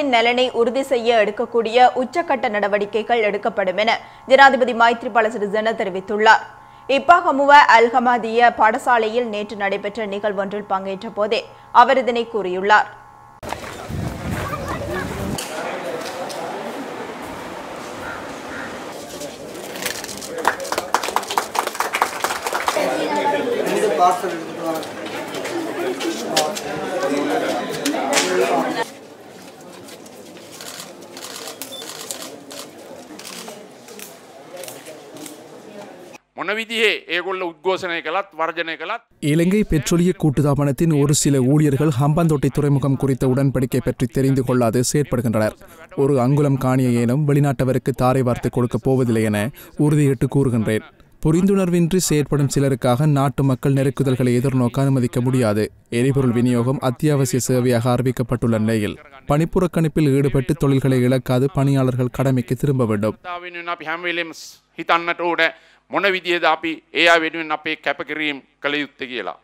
நலனை உறுதி செய்ய எடுக்கக்கூடிய உச்சக்கட்ட நடவடிக்கைகள் எடுக்கப்படும் என ஜனாதிபதி மைத்ரிபால சிறிசேன தெரிவித்துள்ளார். இப்பாகமுவ அல்ஹமாதிய பாடசாலையில் நேற்று நடைபெற்ற நிகழ்வொன்றில் பங்கேற்ற போதே அவர் இதனை கூறியுள்ளார். பார்சல் எடுத்துட்டு මොන විදිහේ ඒගොල්ල උද්ඝෝෂණය කළත් වර්ජනය කළත් இலங்கை பெட்ரோலிய கூட்டுத்தாபனத்தின் ஒரு சில ஊழியர்கள் ஹம்பாந்தோட்டை துறைமுகம் குறித்த உடன்படிக்கை பற்றி தெரிந்து கொள்ளாது செயற்படுகின்றனர் ஒரு அங்குலம் காணிய ஏனும் வெளிநாட்டவருக்கு தாரை வார்த்து கொடுக்கப் போவதில்லை என உறுதியிட்டு கூறுகின்றேன் புரிந்துணர்வின்றி செயற்படும் சிலருக்காக நாட்டு மக்கள் நெருக்குதல்களை எதிர்நோக்க அனுமதிக்க முடியாது எரிபொருள் விநியோகம் அத்தியாவசிய சேவையாக அறிவிக்கப்பட்டுள்ள நிலையில் பணிப்புறக்கணிப்பில் ஈடுபட்டு தொழில்களை இழக்காது பணியாளர்கள் கடமைக்கு திரும்ப வேண்டும் තාවෙනුවෙන් අපි හැම්වෙලෙම් හිතන්නට ඕන මොන විදිහද අපි ඒ අය වෙනුවෙන් අපේ කැපකිරීම් කළ යුත්තේ කියලා.